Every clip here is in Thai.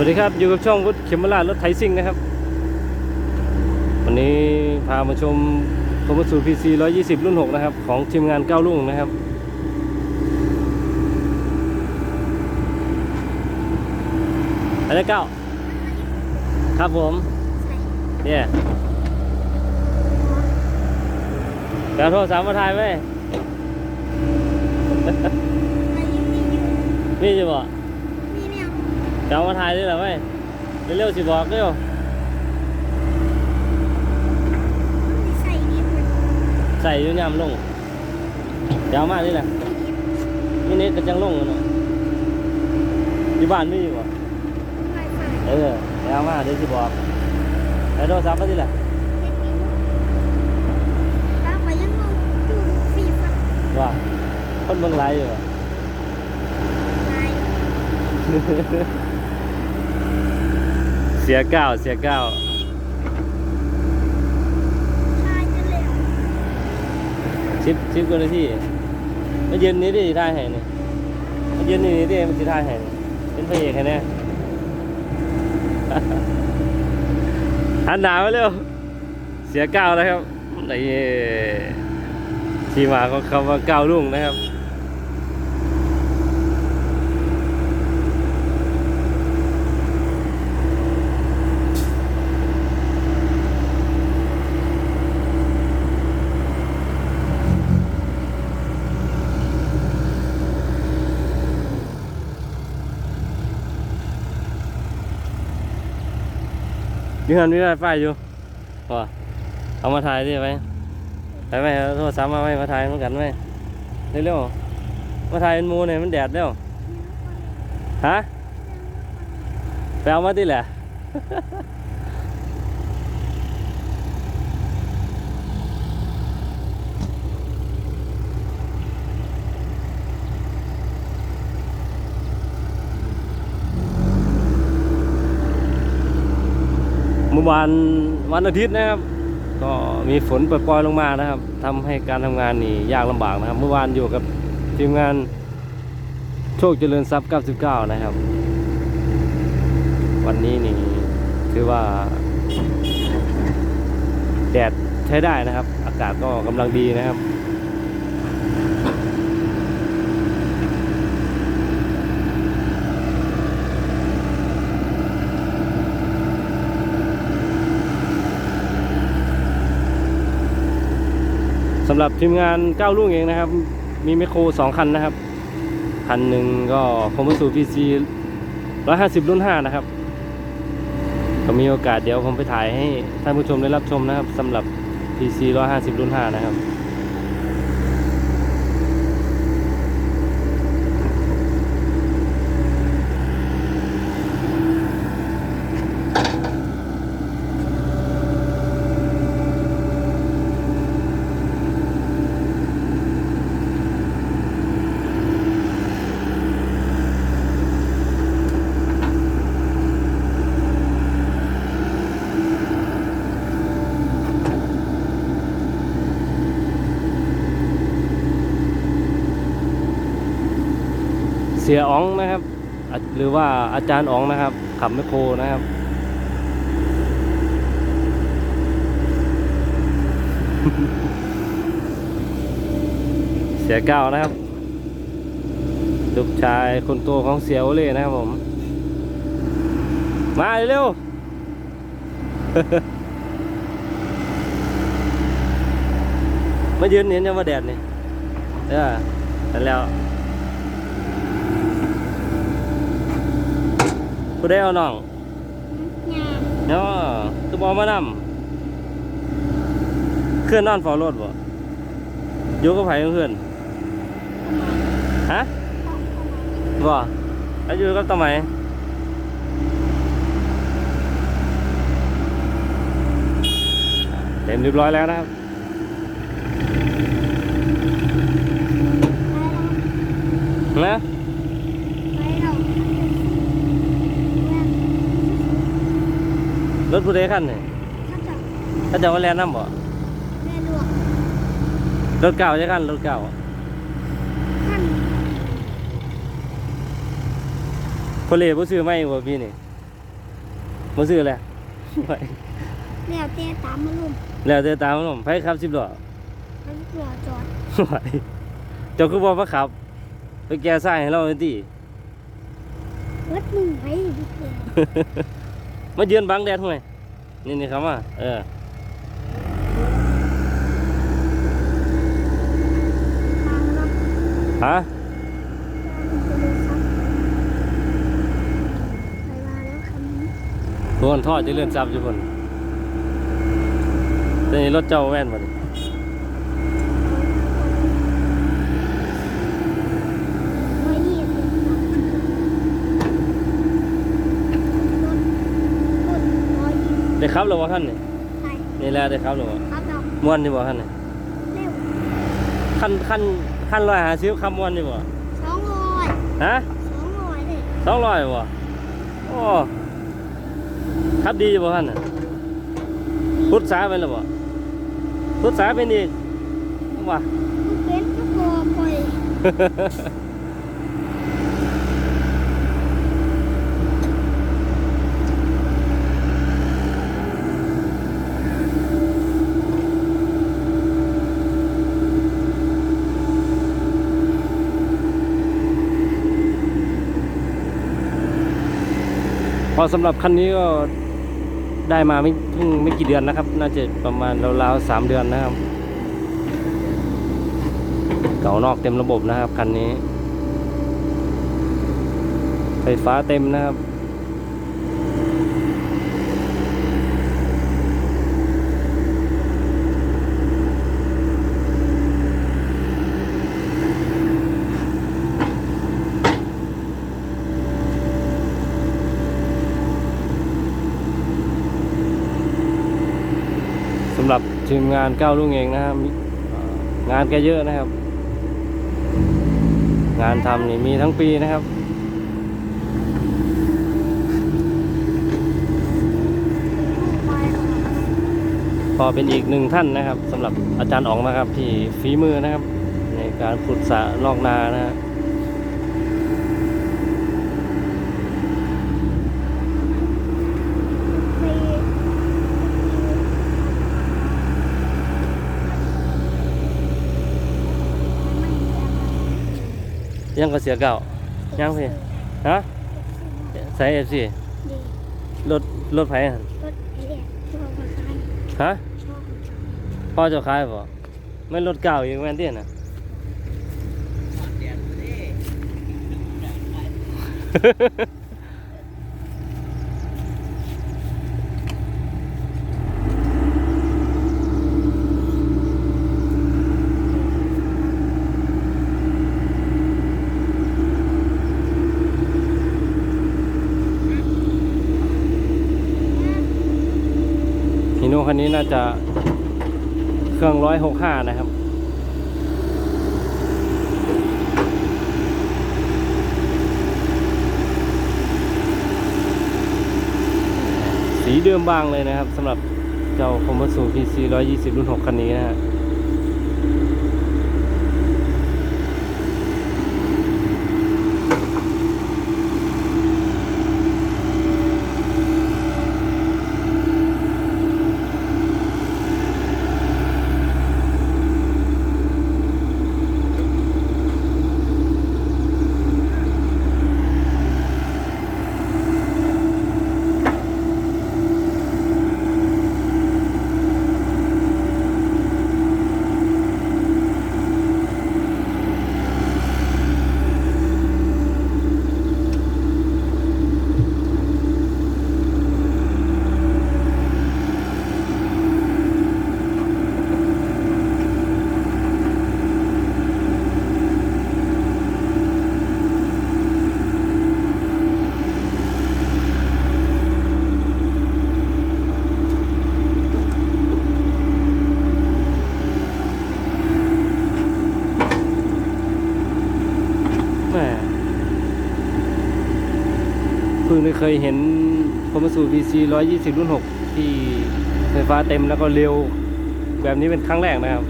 วัสดีครับ อยู่กับช่องวุฒิเขมราชรถไถซิ่งนะครับ วันนี้พามาชมโทมัสู PC 120รุ่น6นะครับ ของทีมงานก้าวรุ่งนะครับ อะไรเก้า ครับผม เนี่ยแปลโทรศัพท์มาถ่ายไหมมีจะบอก จะเอามาถ่ายด้วยเหรอไหมเร็วๆสิบอกเร็วใส่อยุ่ยามลงเดี๋ยวเอามานี่แหละนี่เน็ตก็จังลงกันเนาะอยู่บ้านไม่อยู่บ่เออเดี๋ยวเอามาเดี๋ยวสิบอกแล้วโทรศัพท์มาที่แหละว่าคนเบิ่งไลฟ์อยู่บ่เสียเก้าเสียเก้าชิปชิปกันเลยที่มายืนนี้ดิท่ายให้นี่มายืนนี่ดิมันสิท่ายให้นี่เป็นพระเอกให้แน่หันหนาวเร็วเสียเก้าแล้วครับนี่ที่มาของคำว่าก้าวรุ่งนะครับ มีเงินมีไวไฟอยู่วะเอามาถ่ายดิไปไปไหมเอาโทรศัพท์มาไหมมาถ่ายเหมือนกันไหมเร็วๆมาถ่ายเป็นมูเนี่ยมันแดดเร็วฮะไปเอามาดิแหละ วันวันอาทิตย์นะครับ ก็มีฝนปล่อยๆลงมานะครับทำให้การทำงานนี่ยากลำบากนะครับ เมื่อวานอยู่กับทีมงานโชคเจริญทรัพย์ 99 นะครับ วันนี้นี่ถือว่าแดดใช้ได้นะครับ อากาศก็กำลังดีนะครับ สำหรับทีมงานก้าวลุ่งเองนะครับ มีไมคโครสองคันนะครับ คันหนึ่งก็คอมพิวสูพีซีร้อยห้าสิบรุ่นห้านะครับ ก็มีโอกาสเดี๋ยวผมไปถ่ายให้ท่านผู้ชมได้รับชมนะครับสำหรับ PC 150 รุ่น 5 นะครับ สียอ๋องนะครับ หรือว่าอาจารย์อ๋องนะครับ ขับไมโครนะครับ เสียเก้านะครับ ลูกชายคนโตของเสียโอเล่นะครับผม มาเร็วมายืนเห็นยังว่าแดดนี่เออแต่แล้ว ผู้ได้เอาน้องเนาะคือบอกมานำเคลื่อนนอนเฝ้ารถบ่อยู่กับไผกับเพื่อนฮะบ่แล้วอยู่กับตาไหมเต็มเรียบร้อยแล้วนะครับนะ รถผู้ใดคันนี่ถ้าจะมาแล่นน้ำบ่รถเก่าใช่คันรถเก่าคนเล่บ่ซื้อไม่บ่พี่นี่มาซื้อแหละแล้วแต่ตามมาลุ่มแล้วแต่ตามผมไปครับสิบล้อมันเหลือจอดไหวเจ้าคือบอกว่าขับ ไปแก้สร้างให้เราหน่อยติวัดมึงไปดิเพื่อน มาเยือนบังแดดห่วยนี่นี่ครับว่าเออทางเนาะฮะไปมาแล้วคำนี้โดนทอดจะเลื่อนซับอยู่คนแต่นี่รถเจ้าแว่นบ่นี่ร้อยยี่สิบสามรถรถร้อยยี่สิบ ได้ ครับหรือว่าท่านนี่ใช่นี่แหละได้ครับหรือว่าครับเราม้วนนี่บ่ท่านนี่เร็วขั้นขั้นขั้นร้อยหาซิ้วคำม้วนนี่บ่สองร้อยฮะสองร้อยเลยสองร้อยบ่โอ้ครับดีอยู่บ่ท่านน่ะพุทธสาเป็นหรือบ่พุทธสาเป็นอีกว่ามันเป็นก็พอป พอสำหรับคันนี้ก็ได้มาไม่เพิ่งไม่กี่เดือนนะครับ น่าจะประมาณราวๆสามเดือนนะครับ เก่านอกเต็มระบบนะครับคันนี้ ไฟฟ้าเต็มนะครับ ทีมงานก้าวรุ่งเองนะครับงานแกเยอะนะครับ งานทำนี่มีทั้งปีนะครับพอเป็นอีกหนึ่งท่านนะครับสำหรับอาจารย์อ๋องนะครับที่ฝีมือนะครับ ในการขุดสระลอกนานะฮะ ยังก็เสียเก่ายังพี่ฮะใส่เอฟซีดีรถรถไผ่หั่นรถไอ้เนี่ยชอบมาขายฮะชอบพ่อเจะขายบ่ไม่นรถเก่าอีกแม่นเตี้ยนะฮีโน่ คันนี้น่าจะเครื่องร้อยหกห้านะครับสีเดิมบางเลยนะครับสำหรับเจ้าคอม a สู PC 120รุ่น6คันนี้นะฮะ พิ่งได้เคยเห็นคอมสู PC 120 รุ่น 6 ที่ไฟฟ้าเต็มแล้วก็เร็วแบบนี้เป็นครั้งแรกนะครับ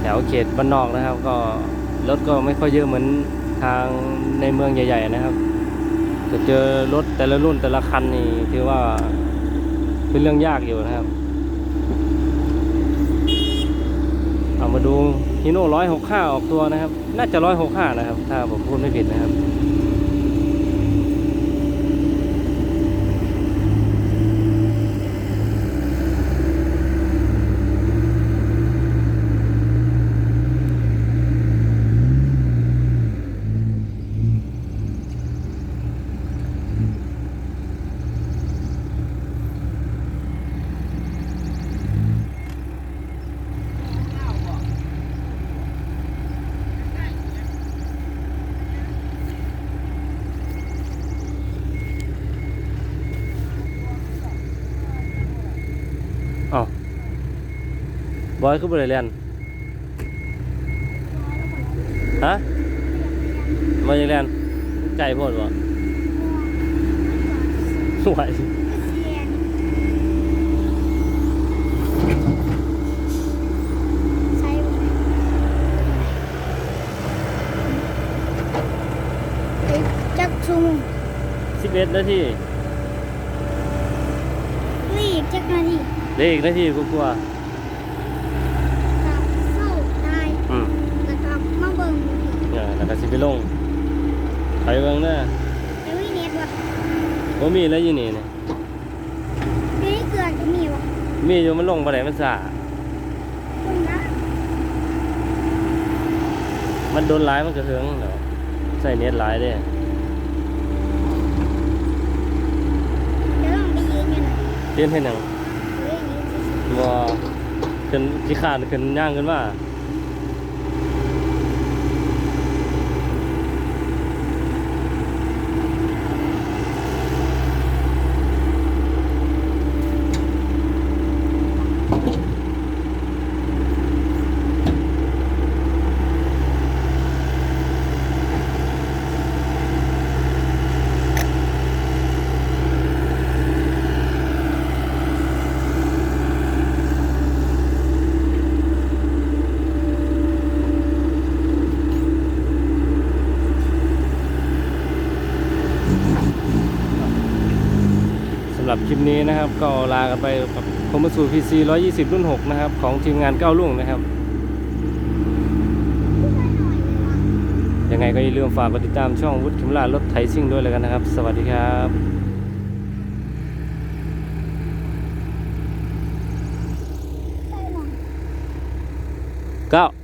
แถวเขตบ้านนอกนะครับ ก็รถก็ไม่ค่อยเยอะเหมือนทางในเมืองใหญ่ ๆ นะครับจะเจอรถแต่ละรุ่นแต่ละคันนี่ถือว่าเป็นเรื่องยากอยู่นะครับ เอา มาดูฮีโน่ร้อยหกห้าออกตัวนะครับ น่าจะร้อยหกห้านะครับ ถ้าผมพูดไม่ผิดนะครับ อยขึ้นบริเรียนฮะมาจากเรียนไก่โพดบ่สวยใช้ไปจักชุมสิบเอ็ดนาทีรีบจักนาทีเหลืออีกนาทีกลัว กับเศร้าตาย ๆอืม แล้วก็มาเบิ่ง เนี่ยแล้ว ก็สิไปลงไปเบิ่งเด้อไอ้วิเน็ตว่ะบ่มีแล้วอยู่นี่เนี่ยไม่ได้เกิดจะมีว่ะมีอยู่มันลงบ่ได้มันซ่าคุณนะมันโดนหลายมันก็เถิงเดี๋ยวใส่เน็ตหลายเด้เดี๋ยวลองไปยืนกันหน่อยเรียนเฮ็ดหยังเฮ้ยยืนสิบ่ขึ้นขี้ขานขึ้นย่างขึ้นมา หรับคลิปนี้นะครับ ก็ลากันไปกับคอมมาสู่ PC 120รุ่น6นะครับ ของทีมงานเก้าลุ่งนะครับ ยังไงก็อย่าลืมฝากกดติดตามช่องวุฒิคิมลารถไถซิ่งด้วยเลยกันนะครับ สวัสดีครับใช่หรอก้า